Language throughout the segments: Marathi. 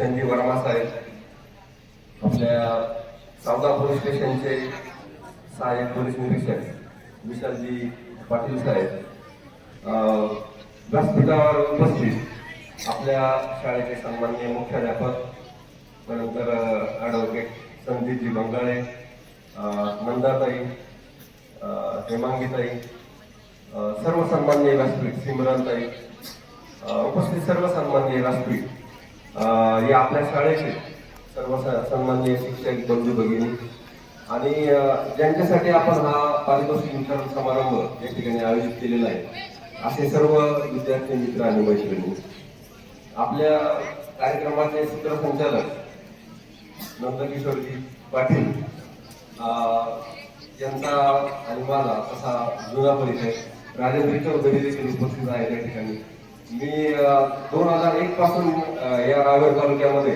किशनजी वर्मा साहेब आपल्या सावदा पोलीस स्टेशनचे सहाय्यक पोलीस निरीक्षक विशालजी पाटील साहेब व्यासपीठावर उपस्थित आपल्या शाळेचे सन्माननीय मुख्याध्यापक त्यानंतर ॲडव्होकेट संदीपजी बंगाळे मंदाताई नंदाताई हेमांगीताई सर्व सन्माननीय व्यासपीठ सिमरनताई उपस्थित सर्व सन्माननीय व्यासपीठ या आपल्या शाळेचे सर्व सन्माननीय शिक्षक बंधू भगिनी. आणि ज्यांच्यासाठी आपण हा पारितोषिक वितरण समारंभ या ठिकाणी आयोजित केलेला आहे असे सर्व विद्यार्थी मित्र आणि मैत्रिणी आपल्या कार्यक्रमाचे सूत्रसंचालक नंदकिशोरजी पाटील यांचा आणि माझा तसा जुना परिचय राजेंद्र चौधरी देखील उपस्थित आहे त्या ठिकाणी. मी दोन हजार एक पासून या रावेर तालुक्यामध्ये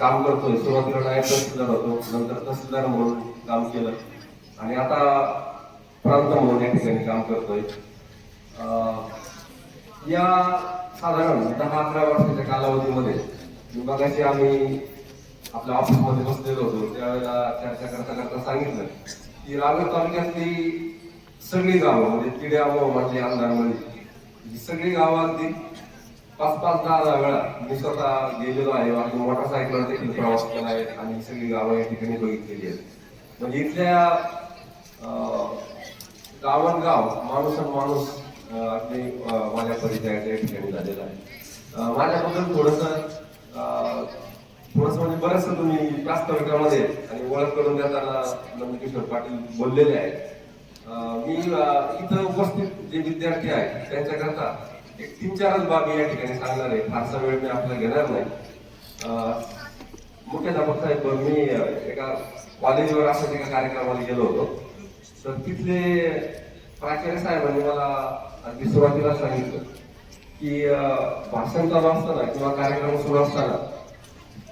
काम करतोय. सुरुवातीला नायब तहसीलदार होतो. नंतर तहसीलदार म्हणून काम केलं. आणि आता प्रांत म्हणून या ठिकाणी काम करतोय. अं, या साधारण दहा अकरा वर्षाच्या कालावधीमध्ये विभागाशी आम्ही आपल्या ऑफिसमध्ये बसलेलो होतो. त्यावेळेला चर्चा करता करता सांगितलं की रावेर तालुक्यातली सगळी गावं म्हणजे तिड्यावं म्हणजे अंधारमध्ये म्हणजे सगळी गावं अगदी पाच पाच दहा दहा वेळा मी स्वतः गेलेलो आहे. आणि मोटरसायकलवर देखील प्रवास केला आहे आणि सगळी गावं या ठिकाणी बघितलेली आहेत. म्हणजे इथल्या गावन गाव माणूस आणि माणूस अगदी माझ्या परिचयाच्या ठिकाणी झालेला आहे. माझ्याबद्दल थोडस थोडस म्हणजे बरंच तुम्ही प्रास्ताविकामध्ये आणि ओळख करून देताना नंदकिशोर पाटील बोललेले आहेत. मी इथं उपस्थित जे विद्यार्थी आहेत त्यांच्याकरता एक तीन चारच बाबी या ठिकाणी सांगणार आहे. फारसा वेळ मी आपला घेणार नाही. अं, मुख्याध्यापक साहेब मी एका कॉलेजवर असंच एका कार्यक्रमाला गेलो होतो. तर तिथले प्राचार्य साहेबांनी मला अगदी सुरुवातीला सांगितलं की भाषण चालू असताना किंवा कार्यक्रम सुरू असताना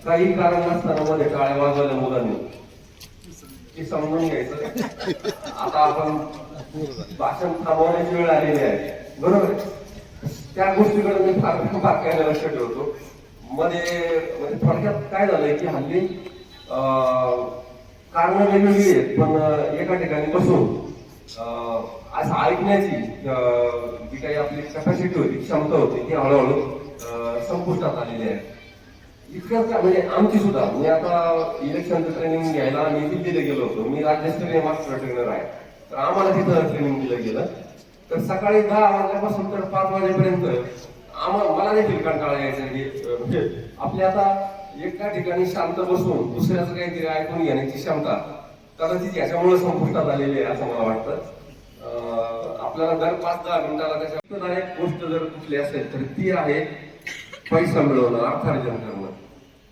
काही कारण नसताना मध्ये टाळ्या वाजवल्या मुलांनी हे समजून घ्यायचं. आता आपण भाषण थांबवण्याची वेळ आलेली आहे. बरोबर त्या गोष्टीकडे मी फार बारकाईने लक्ष ठेवतो. मध्ये म्हणजे थोडक्यात काय झालंय की हल्ली कारण वेगवेगळी आहेत पण एका ठिकाणी बसून असं ऐकण्याची अं, जी काही आपली कॅपॅसिटी होती क्षमता होती ती हळूहळू संपुष्टात आलेली आहे. इतकं म्हणजे आमची सुद्धा. मी आता इलेक्शनचं ट्रेनिंग घ्यायला मी दिल्लीला गेलो होतो. मी राज्यस्तरीय मास्टर ट्रेनर आहे. तर आम्हाला तिथं ट्रेनिंग दिलं गेलं. तर सकाळी दहा वाजल्यापासून तर पाच वाजेपर्यंत आम्हाला मला देखील कंटाळा यायचा की म्हणजे आपली आता एका ठिकाणी शांत बसून दुसऱ्याचं काहीतरी ऐकून घेण्याची क्षमता कदाचित याच्यामुळे संपुष्टात आलेली आहे असं मला वाटतं. आपल्याला दर पाच दहा मिनिटाला त्याच्या एक गोष्ट जर कुठली असेल तर ती आहे पैसा मिळवणं अर्थार्जन करणं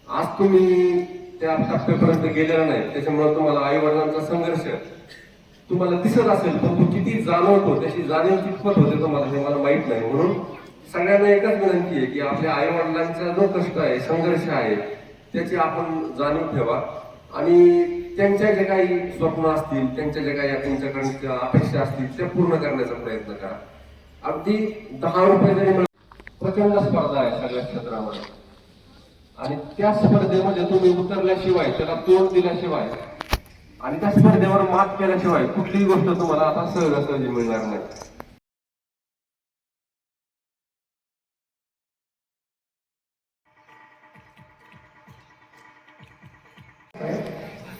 आज तुम्ही त्या टप्प्यापर्यंत गेलेला नाही त्याच्यामुळे तुम्हाला आई वडिलांचा संघर्ष तुम्हाला दिसत असेल पण तो किती जाणवतो त्याची जाणीव कितपत होते तुम्हाला हे मला माहीत नाही. म्हणून सगळ्यांना एकच विनंती आहे की आपल्या आई वडिलांचा जो कष्ट आहे संघर्ष आहे त्याची आपण जाणीव ठेवा. आणि त्यांच्या जे काही स्वप्न असतील त्यांच्या ज्या काही त्यांच्याकडच्या अपेक्षा असतील त्या पूर्ण करण्याचा प्रयत्न करा. अगदी दहा रुपये जरी प्रचंड स्पर्धा आहे सगळ्या क्षेत्रामध्ये. आणि त्या स्पर्धेमध्ये तुम्ही उतरल्याशिवाय त्याला तोंड दिल्याशिवाय आणि त्या स्पर्धेवर मात केल्याशिवाय कुठलीही गोष्ट तुम्हाला आता सहजासहजी मिळणार नाही.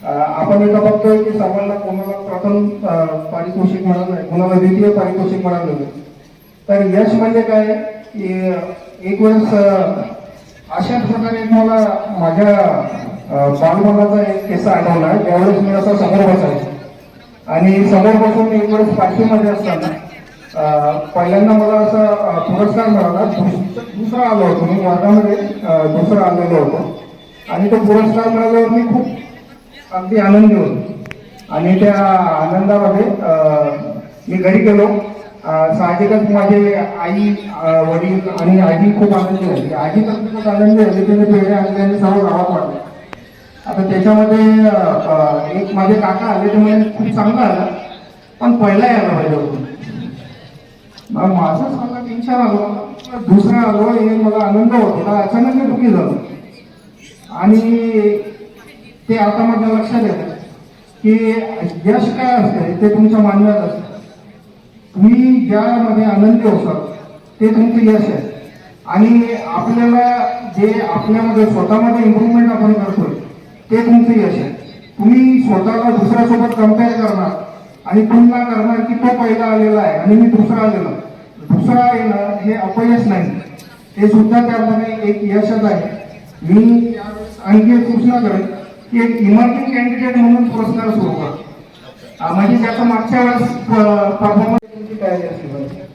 आपण एका बघतोय की सर्वांना कोणाला प्रथम पारितोषिक मिळालं नाही कोणाला द्वितीय पारितोषिक मिळालं नाही. तर यश म्हणजे काय? एक वेळेस अशा अशाच प्रकारे एक मला माझ्या अ, बालपणाचा एक किस्सा आठवला. ज्यावेळेस मी असा समोर बसायचो आणि समोर बसून एक वेळेस पाठीमध्ये असताना पहिल्यांदा मला असा पुरस्कार मिळाला. दुसरा आलो होतो मी. वर्गामध्ये दुसरा आलेलो होतो. आणि तो पुरस्कार मिळाल्यावर मी खूप अगदी आनंदी होतो. आणि त्या आनंदामध्ये मी घरी गेलो. साहजिकच माझे आई वडील आणि आजी खूप आनंदी झाली. आजी तर खूपच आनंदी झाली. तिने पेढे आणले आणि सर्व गावात वाटले आता त्याच्यामध्ये एक माझे काका आले ते म्हणजे खूप चांगलं आलं. पण पहिला यायला पाहिजे होतं. मग माझं सांगा टेन्शन आलो दुसरा आलो हे मला आनंद होता अचानक मी दुःखी झालो. आणि ते आता माझ्या लक्षात येतं की यश काय असतं ते तुमच्या मान्यात असतं. तुम्ही ज्यामध्ये आनंदी होतात ते तुमचं यश आहे. आणि आपल्याला जे आपल्यामध्ये स्वतःमध्ये इम्प्रूव्हमेंट आपण करतोय ते तुमचं यश आहे. तुम्ही स्वतःला दुसऱ्यासोबत कंपेअर करणार आणि तुलना करणार की तो पहिला आलेला आहे आणि मी दुसरा आलेला दुसरा येणं हे अपयश नाही. हे सुद्धा त्यामध्ये एक यशच आहे. मी आणखी एक सूचना करेन की एक इमर्जिंग कॅन्डिडेट म्हणून पुरस्कार सुरू करा. म्हणजे त्याचा मागच्या वेळेस परफॉर्मन्स तुमची तयारी असली पाहिजे.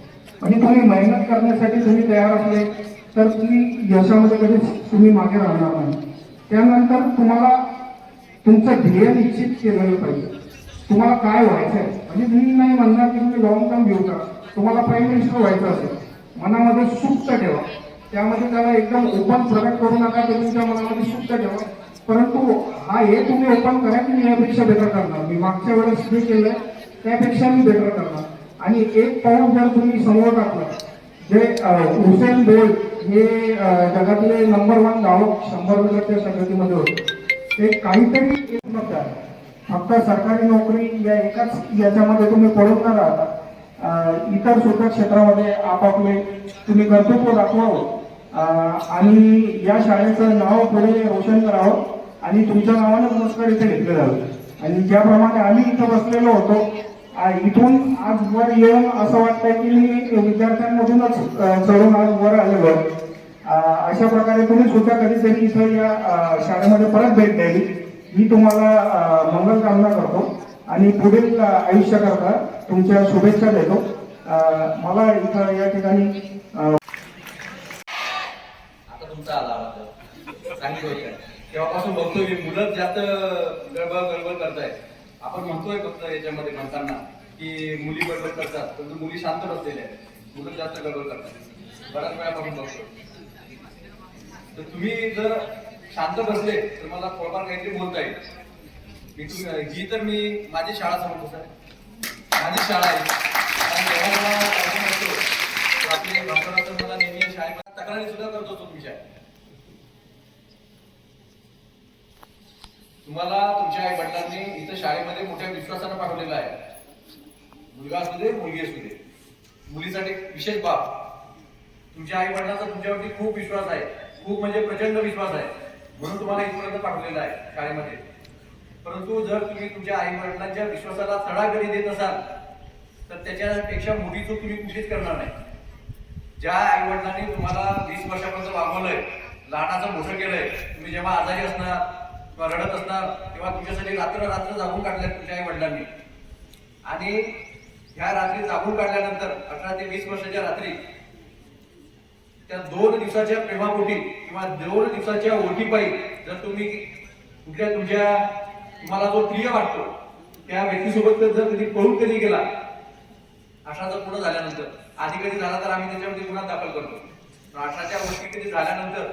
म्हणजे तुम्ही मेहनत करण्यासाठी तुम्ही तयार असले तर तुम्ही यशामध्ये कधीच तुम्ही मागे राहणार नाही. त्यानंतर तुम्हाला तुमचं ध्येय निश्चित केलेलं पाहिजे. तुम्हाला काय व्हायचं आहे म्हणजे तुम्ही नाही म्हणणार की तुम्ही लॉंग टर्म घेऊ का तुम्हाला प्राईम मिनिस्टर व्हायचं असेल मनामध्ये सुप्त ठेवा. त्यामध्ये त्याला एकदम ओपन प्रकट करू नका ते तुमच्या मनामध्ये सुप्त ठेवा. परंतु हा हे तुम्ही ओपन करा की मी यापेक्षा बेटर करणार. मी मागच्या वेळेस जे केलं त्यापेक्षा मी बेटर करणार. आणि एक पाऊल जर तुम्ही समोर टाकलं जे हुसेन बोल्ट हे जगातले नंबर वन गावक शंभर मीटरच्या शर्यतीमध्ये होते. ते काहीतरी एक मत आहे. फक्त सरकारी नोकरी या एकाच याच्यामध्ये तुम्ही पडून न राहता इतर सुद्धा क्षेत्रामध्ये आपापले तुम्ही कर्तृत्व दाखवावं. आणि या शाळेचं नाव पुढे रोशन करावं. आणि तुमच्या नावानं पुरस्कार इथे घेतले जावे आणि ज्याप्रमाणे आम्ही इथं बसलेलो होतो इथून आज वर येऊन असं वाटतंय की मी विद्यार्थ्यांमधूनच चढून आज वर आलेलो अशा प्रकारे तुम्ही सुद्धा कधीतरी इथं या शाळेमध्ये परत भेट द्यावी. मी तुम्हाला मंगल कामना करतो आणि पुढील आयुष्याकरता तुमच्या शुभेच्छा देतो. मला इथं या ठिकाणी अ, आता तुमचा आला वाटतं चांगली गोष्ट आहे तेव्हापासून बघतोय मी. मुलं जास्त गडबड गडबड करताय आपण म्हणतोय फक्त याच्यामध्ये म्हणताना की मुली गडबड करतात परंतु मुली शांत बसलेल्या आहेत. मुलं जास्त गडबड करतात. बऱ्याच वेळापासून बघतो तर तुम्ही जर शांत बसले तर मला थोडंफार काहीतरी बोलता येईल. मी तुम्ही ही तर मी माझी शाळा समजतो सर. माझी शाळा आहे. आपली डॉक्टर मला नेहमी शाळेमध्ये तक्रारी सुद्धा करतो तुमच्या. तुम्हाला तुमच्या आई वडिलांनी इथं शाळेमध्ये मोठ्या विश्वासानं पाठवलेलं आहे. मुलगा असू दे मुलगी असू दे. मुलीसाठी एक विशेष बाब तुमच्या आई वडिलांचा तुमच्यावरती खूप विश्वास आहे. खूप म्हणजे प्रचंड विश्वास आहे. म्हणून तुम्हाला इथपर्यंत पाठवलेलं आहे शाळेमध्ये. परंतु जर तुम्ही तुमच्या आई वडिलांच्या विश्वासाला तडा कधी देत असाल तर त्याच्यापेक्षा मोठी चूक तुम्ही कुठलीच करणार नाही. ज्या आई वडिलांनी तुम्हाला वीस वर्षापर्यंत वागवलंय लहानाचं मोठं केलंय तुम्ही जेव्हा आजारी असणार किंवा रडत असणार तेव्हा तुझ्यासाठी रात्र रात्र जागून काढल्या तुझ्या आई वडिलांनी. आणि ह्या रात्री जागून काढल्यानंतर अठरा ते वीस वर्षाच्या रात्री त्या दोन दिवसाच्या प्रेमापोटी किंवा दोन दिवसाच्या ओटीपायी जर तुम्ही कुठल्या तुमच्या तुम्हाला जो प्रिय वाटतो त्या व्यक्तीसोबत जर कधी पळून कधी गेला अठरा जर पूर्ण झाल्यानंतर आधी कधी झाला तर आम्ही त्याच्यावरती गुन्हा दाखल करतो. अठराच्या वर्षी कधी झाल्यानंतर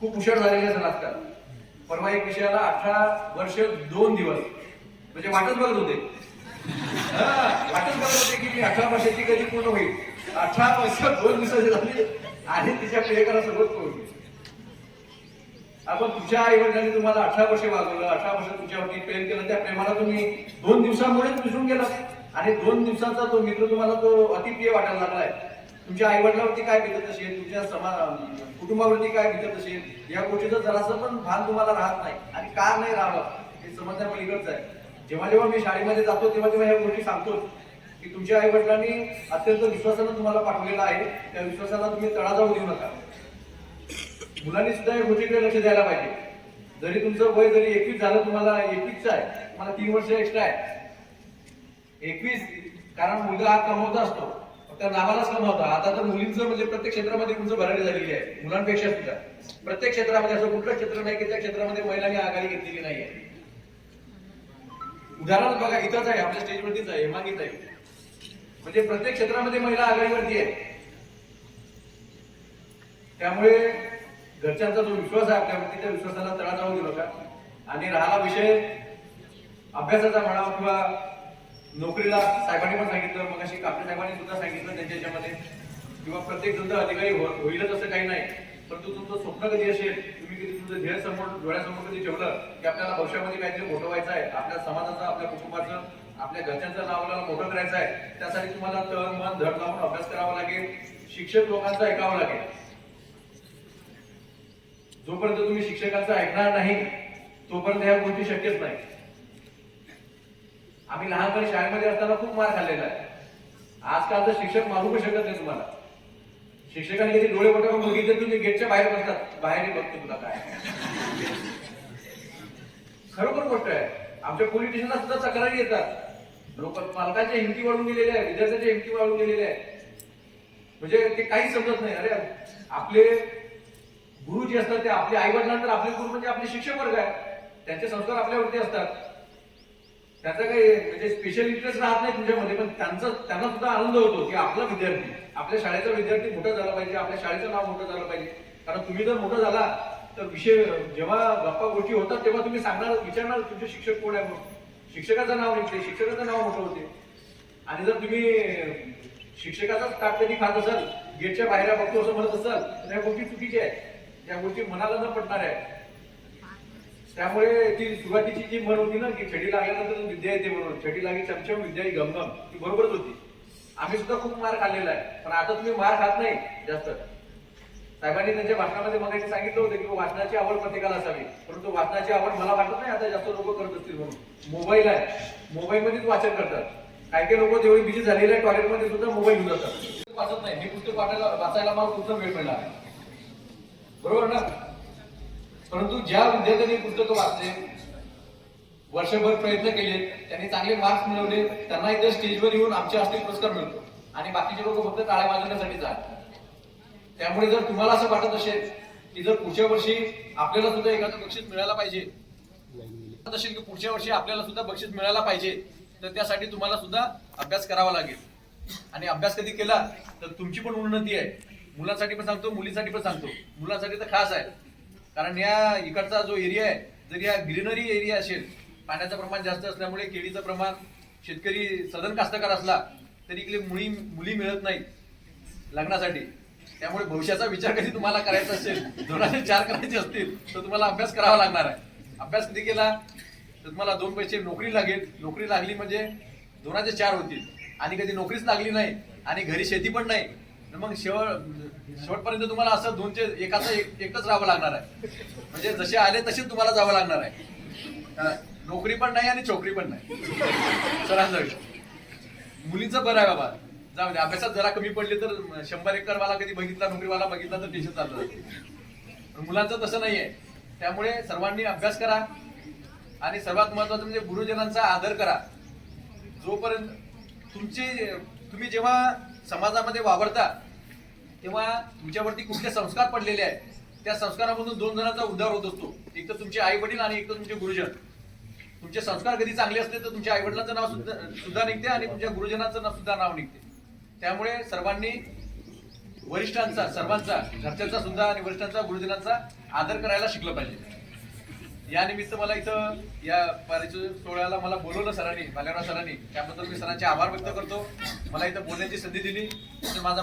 खूप उशीर झालेले असतात. आजकाल परवा एक विषयाला अठरा वर्ष दोन दिवस. म्हणजे वाटच बघत होते. हा, वाटच बघत होते की मी अठरा वर्षाची कधी पूर्ण होईल. अठरा वर्ष दोन दिवसाची झाली. आणि तिच्या प्रियकरासोबत पोहोचली आपण तुमच्या आई वडिलांनी तुम्हाला अठरा वर्ष वागवलं अठरा वर्ष तुमच्यावरती प्रेम केलं त्या प्रेमाला तुम्ही दोन दिवसामुळेच विसरून गेला आणि दोन दिवसाचा तो मित्र तुम्हाला तो अतिप्रिय वाटायला लागलाय. तुमच्या आईवडिलावरती काय बिघत असेल तुमच्या समा कुटुंबावरती काय बिघत असेल या गोष्टीचं जरासं पण भान तुम्हाला राहत नाही आणि का नाही राहावं हे समजण्या पलीकडचं आहे. जेव्हा जेव्हा मी शाळेमध्ये जातो तेव्हा तेव्हा ह्या गोष्टी सांगतो की तुमच्या आईवडिलांनी अत्यंत विश्वासानं तुम्हाला पाठवलेला आहे. त्या विश्वासाला तुम्ही तळा जाऊ देऊ नका. मुलांनी सुद्धा या गोष्टीकडे लक्ष द्यायला पाहिजे. जरी तुमचं वय जरी एकवीस झालं तुम्हाला एकवीसचं आहे तुम्हाला तीन वर्ष एक्स्ट्रा आहे. एकवीस कारण मुलगा हा कमवता असतो. फक्त नावालाच कमवता आता तर मुलींचं म्हणजे प्रत्येक क्षेत्रामध्ये उंच भरारी झालेली आहे. मुलांपेक्षा सुद्धा. प्रत्येक क्षेत्रामध्ये असं कुठलं क्षेत्र नाही की त्या क्षेत्रामध्ये महिलांनी आघाडी घेतलेली नाही आहे उदाहरण बघा इथंच आहे. आपल्या स्टेजवरतीच आहे. हेमांगीच आहे. म्हणजे प्रत्येक क्षेत्रामध्ये महिला आघाडीवरती आहे. त्यामुळे घरच्यांचा जो विश्वास आहे आपल्यावरती त्या विश्वासाला तळा जाऊ देऊ का आणि राहिला विषय अभ्यासाचा म्हणावा किंवा नोकरीला साहेबांनी पण सांगितलं मग अशी कापडे साहेबांनी सुद्धा सांगितलं त्यांच्या याच्यामध्ये. किंवा प्रत्येक सुद्धा अधिकारी हो-, होईलच असं काही नाही. परंतु तुमचं स्वप्न कधी असेल? तुम्ही कधी तुमचं ध्येय समोर डोळ्यासमोर कधी ठेवलं की आपल्याला भविष्यामध्ये काहीतरी मोठं व्हायचं आहे? आपल्या समाजाचं आपल्या कुटुंबाचं आपल्या घरच्यांचं नाव आपल्याला मोठं करायचं आहे? त्यासाठी तुम्हाला तन मन धड लावून अभ्यास करावा लागेल. शिक्षक लोकांचं ऐकावं लागेल. जोपर्यंत तुम्ही शिक्षकांचं ऐकणार नाही तोपर्यंत ह्या गोष्टी शक्यच नाही. आम्ही लहानपणी शाळेमध्ये असताना खूप मार खाल्लेला आहे. आजकालचा शिक्षक मारू पण शकत नाही तुम्हाला. शिक्षकांनी कधी डोळे मोठे मुलगी बघितले तुम्ही गेटच्या बाहेर बसतात. बाहेर बघतो तुला काय. खरोखर गोष्ट आहे. आमच्या पोलीस स्टेशनला सुद्धा तक्रारी येतात. लोक पालकांच्या हिमती वाढून गेलेल्या आहे विद्यार्थ्यांच्या हिमती वाढून गेलेल्या आहे म्हणजे ते काहीच समजत नाही. अरे आपले गुरु जे असतात ते आपले आई वडिलांतर आपले गुरु म्हणजे आपले शिक्षक वर्ग आहे. त्यांचे संस्कार आपल्यावरती असतात. त्याचा काही म्हणजे स्पेशल इंटरेस्ट राहत नाही तुझ्यामध्ये पण त्यांचा त्यांना सुद्धा आनंद होतो की आपला विद्यार्थी आपल्या शाळेचा विद्यार्थी मोठा झाला पाहिजे आपल्या शाळेचं नाव मोठं झालं पाहिजे. कारण तुम्ही जर मोठं झाला तर विषय जेव्हा गप्पा गोष्टी होतात तेव्हा तुम्ही सांगणार विचारणार तुमचे शिक्षक कोण आहे म्हणून. शिक्षकाचं नाव निघते शिक्षकाचं नाव मोठं होते. आणि जर तुम्ही शिक्षकाचाच ताट कधी खात असाल गेटच्या बाहेर बघतो असं म्हणत असाल तर या गोष्टी चुकीच्या आहेत. या गोष्टी मनाला न पडणार आहे त्यामुळे ती सुरुवातीची जी म्हण होती ना की छडी लागल्यानंतर विद्या येते म्हणून. छडी लागे चमचम विद्या ही गमगम. ती बरोबरच होती. आम्ही सुद्धा खूप मार खाल्लेला आहे. पण आता तुम्ही मार खात नाही जास्त. साहेबांनी त्यांच्या भाषणामध्ये मगाशी सांगितलं होतं की वाचनाची आवड प्रत्येकाला असावी. परंतु वाचनाची आवड मला वाटत नाही आता जास्त लोक करत असतील म्हणून. मोबाईल आहे. मोबाईलमध्येच वाचन करतात. काही काही लोक जेवढी बिझी झालेले आहे टॉयलेटमध्ये सुद्धा मोबाईल घेऊन जातात. वाचत नाही. हे पुस्तक वाचायला वाचायला मला पुस्तक वेळ मिळणार. बरोबर ना? परंतु ज्या विद्यार्थ्यांनी पुस्तकं वाचले वर्षभर प्रयत्न केले त्यांनी चांगले मार्क्स मिळवले त्यांना इथं स्टेजवर येऊन आमच्या हस्ते पुरस्कार मिळतो. आणि बाकीचे लोक फक्त टाळ्या वाजवण्यासाठी जात त्यामुळे जर तुम्हाला असं वाटत असेल की जर पुढच्या वर्षी आपल्याला सुद्धा एखादं बक्षीस मिळायला पाहिजे असेल की पुढच्या वर्षी आपल्याला सुद्धा बक्षीस मिळायला पाहिजे तर त्यासाठी तुम्हाला सुद्धा अभ्यास करावा लागेल. आणि अभ्यास कधी केला तर तुमची पण उन्नती आहे. मुलांसाठी पण सांगतो मुलींसाठी पण सांगतो. मुलांसाठी तर खास आहे. कारण या इकडचा जो एरिया आहे जर या ग्रीनरी एरिया असेल पाण्याचं प्रमाण जास्त असल्यामुळे केळीचं प्रमाण शेतकरी सदन कास्तकार असला तरी इकडे मुली मुली मिळत नाहीत लग्नासाठी. त्यामुळे भविष्याचा विचार कधी तुम्हाला करायचा असेल दोन हजार चार करायचे असतील तर तुम्हाला अभ्यास करावा लागणार आहे. अभ्यास कधी केला तर तुम्हाला दोन पैसे नोकरी लागेल. नोकरी लागली म्हणजे दोनाचे चार होतील. आणि कधी नोकरीच लागली नाही आणि घरी शेती पण नाही मग शेवट शेवटपर्यंत तुम्हाला असं दोनचे एकाचं एक एकच राहावं लागणार आहे. म्हणजे जसे आले तसेच तुम्हाला जावं लागणार आहे. नोकरी पण नाही आणि छोकरी पण नाही. सरासरी मुलीचं बरं आहे बाबा. जा म्हणजे अभ्यासात जरा कमी पडले तर शंभर एकर वाला कधी बघितला नोकरीवाला बघितला तर टेन्शन चाललं जातं. पण मुलांचं तसं नाही आहे. त्यामुळे सर्वांनी अभ्यास करा आणि सर्वात महत्वाचं म्हणजे गुरुजनांचा आदर करा. जोपर्यंत तुमची तुम्ही जेव्हा समाजामध्ये वावरता तेव्हा तुमच्यावरती कुठले संस्कार पडलेले आहेत त्या संस्कारामधून दोन जणांचा उद्धार होत असतो. एक तर तुमचे आई वडील आणि एक तर तुमचे गुरुजन. तुमचे संस्कार कधी चांगले असले तर तुमच्या आई वडिलांचं नाव सुद्धा सुद्धा निघते आणि तुमच्या गुरुजनाचं नाव सुद्धा नाव निघते. त्यामुळे सर्वांनी वरिष्ठांचा सर्वांचा घरच्यांचा सुद्धा आणि वरिष्ठांचा गुरुजनांचा आदर करायला शिकलं पाहिजे. या निमित्त मला इथं या पारितोषिक सोहळ्याला मला बोलवलं सरांनी मालेराव सरांनी. त्याबद्दल मी सरांचे आभार व्यक्त करतो. मला इथं बोलण्याची संधी दिली. माझा